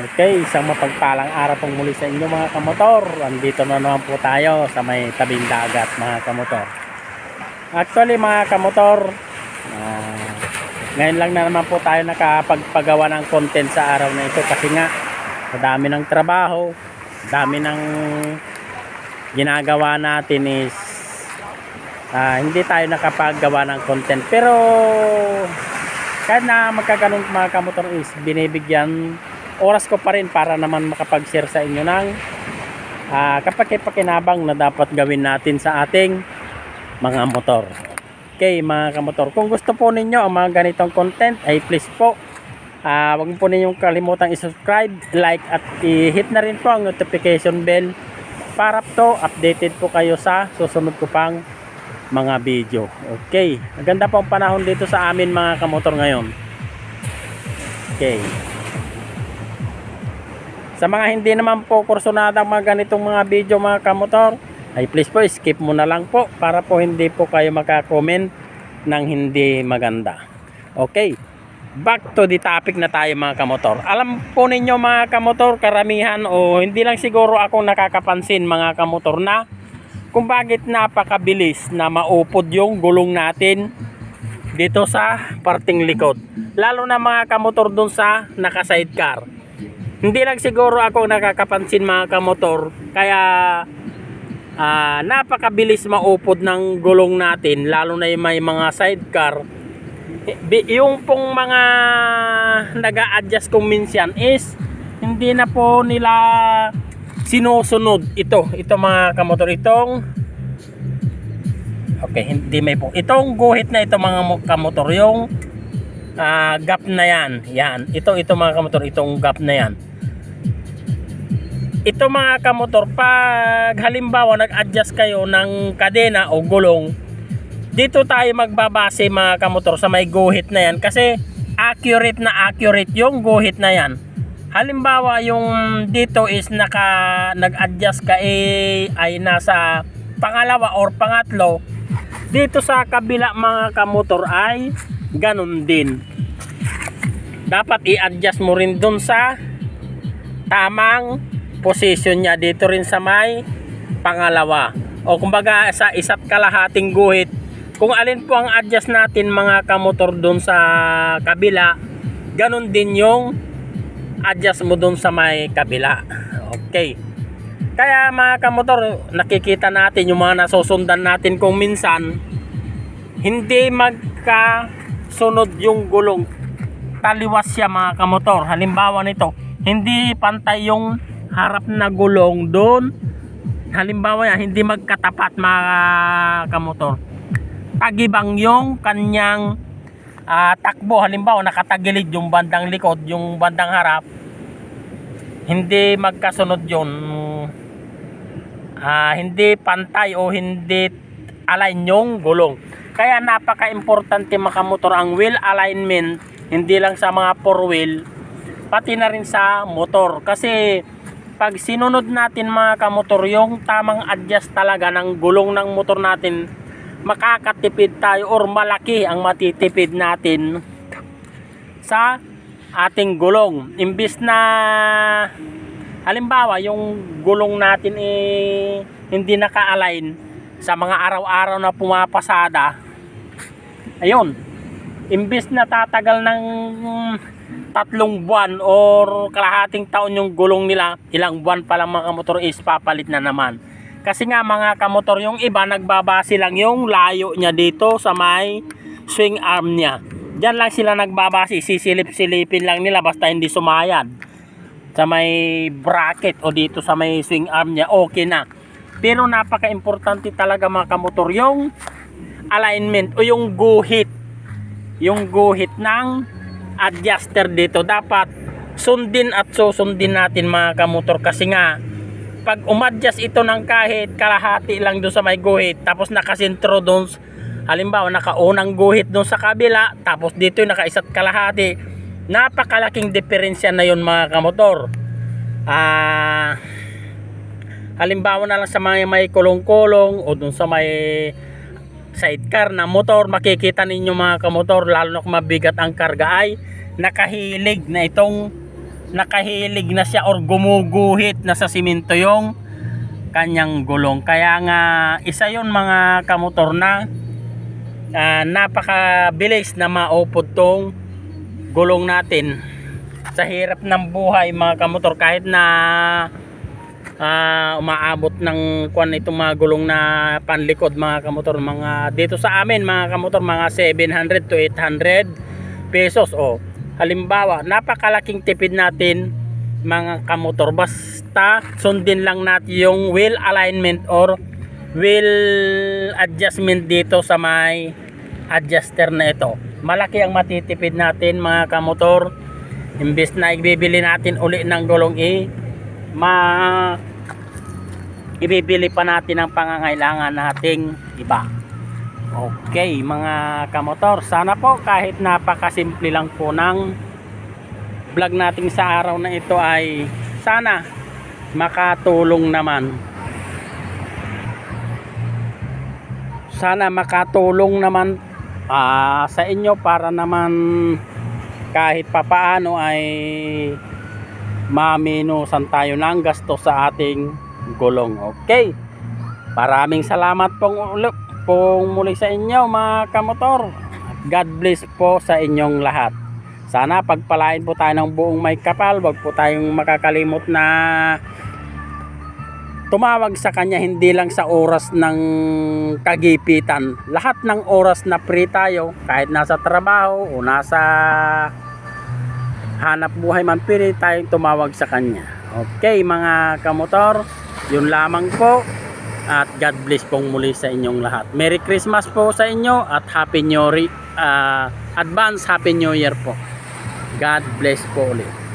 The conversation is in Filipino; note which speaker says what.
Speaker 1: Okay, isang mapagpalang araw pong muli sa inyo mga kamotor. Andito na naman po tayo sa may tabing dagat mga kamotor. Actually mga kamotor, ah, ngayon lang na naman po tayo nakapagpagawa ng content sa araw na ito kasi nga dami ng trabaho, dami ng ginagawa natin is ah, hindi tayo nakapagawa ng content. Pero kahit na magkaganon mga kamotor is binibigyan oras ko pa rin para naman makapag-share sa inyo ng uh, kapakipakinabang na dapat gawin natin sa ating mga motor. Okay mga kamotor, kung gusto po ninyo ang mga ganitong content ay please po uh, wag po ninyong kalimutang i-subscribe, like at i-hit na rin po ang notification bell para to updated po kayo sa susunod ko pang mga video. Okay, maganda po ang panahon dito sa amin mga kamotor ngayon. Okay. Sa mga hindi naman po kursunada mga ganitong mga video mga kamotor, ay please po skip mo na lang po para po hindi po kayo makakomment ng hindi maganda. Okay, back to the topic na tayo mga kamotor. Alam po ninyo mga kamotor, karamihan o hindi lang siguro ako nakakapansin mga kamotor na kung bakit napakabilis na maupod yung gulong natin dito sa parting likod. Lalo na mga kamotor dun sa naka-sidecar hindi lang siguro ako nakakapansin mga kamotor. Kaya ah, napakabilis maupod ng gulong natin lalo na yung may mga sidecar. Eh, yung pong mga naga adjust kung minsan is hindi na po nila sinusunod ito. Ito mga kamotor itong okay hindi may po. Itong guhit na ito mga mo- kamotor yung ah, gap na yan. Yan. Ito ito mga kamotor itong gap na yan ito mga kamotor pag halimbawa nag-adjust kayo ng kadena o gulong dito tayo magbabase mga kamotor sa may guhit na yan. Kasi accurate na accurate yung guhit na yan. Halimbawa yung dito is naka nag-adjust ka eh, ay nasa pangalawa or pangatlo. Dito sa kabila mga kamotor ay ganun din. Dapat i-adjust mo rin dun sa tamang position niya dito rin sa may pangalawa. O kumbaga sa isa't kalahating guhit kung alin po ang adjust natin mga kamotor doon sa kabila ganun din yung adjust mo doon sa may kabila. Okay. Kaya mga kamotor nakikita natin yung mga nasusundan natin kung minsan hindi magkasunod yung gulong. Taliwas siya mga kamotor. Halimbawa nito hindi pantay yung harap na gulong doon. Halimbawa yan hindi magkatapat mga kamotor. Tagibang yung kanyang ah, takbo. Halimbawa nakatagilid yung bandang likod yung bandang harap. Hindi magkasunod yun. Ah, hindi pantay o hindi align yung gulong. Kaya napaka-importante mga kamotor ang wheel alignment hindi lang sa mga four wheel pati na rin sa motor. Kasi pag sinunod natin mga kamotor yung tamang adjust talaga ng gulong ng motor natin makakatipid tayo or malaki ang matitipid natin sa ating gulong. Imbis na halimbawa yung gulong natin eh hindi naka-align sa mga araw-araw na pumapasada ayun imbis na tatagal ng tatlong buwan or kalahating taon yung gulong nila, ilang buwan pa lang mga kamotor is papalit na naman. Kasi nga mga kamotor, yung iba nagbabase lang yung layo niya dito sa may swing arm niya. Diyan lang sila nagbabase, sisilip-silipin lang nila basta hindi sumayad. Sa may bracket o dito sa may swing arm niya, okay na. Pero napaka-importante talaga mga kamotor yung alignment o yung guhit. Yung guhit ng adjuster dito dapat sundin at susundin natin mga kamotor. Kasi nga pag umadjust ito ng kahit kalahati lang doon sa may guhit tapos nakasentro doon halimbawa nakaunang guhit doon sa kabila tapos dito yung nakaisat kalahati napakalaking diferensya na yun mga kamotor. Ah halimbawa na lang sa mga may kulong-kulong o doon sa may sidecar na motor makikita ninyo mga kamotor lalo na kung mabigat ang karga ay nakahilig na itong nakahilig na siya or gumuguhit na sa simento yung kanyang gulong. Kaya nga isa yon mga kamotor na ah, napakabilis na maupod tong gulong natin sa hirap ng buhay mga kamotor kahit na ah, umaabot ng kwan itong mga gulong na panlikod mga kamotor mga dito sa amin mga kamotor mga 700 to 800 pesos. O halimbawa napakalaking tipid natin mga kamotor. Basta sundin lang natin yung wheel alignment or wheel adjustment dito sa may adjuster na ito. Malaki ang matitipid natin mga kamotor. Imbes na ibibili natin uli ng gulong i ma ibibili pa natin ang pangangailangan nating iba. Okay mga kamotor sana po kahit napakasimple lang po ng vlog natin sa araw na ito ay sana makatulong naman. Sana makatulong naman ah, sa inyo para naman kahit papaano ay maminusan tayo ng gasto sa ating gulong. Okay. Maraming salamat pong, uli- pong muli sa inyo mga kamotor. God bless po sa inyong lahat. Sana pagpalain po tayo ng buong may kapal. Huwag po tayong makakalimot na tumawag sa kanya hindi lang sa oras ng kagipitan. Lahat ng oras na free tayo, kahit nasa trabaho o nasa hanap buhay man, pwede tayong tumawag sa kanya. Okay mga kamotor, yun lamang po. At God bless pong muli sa inyong lahat. Merry Christmas po sa inyo at Happy New Year, ah, Advance Happy New Year po. God bless po ulit.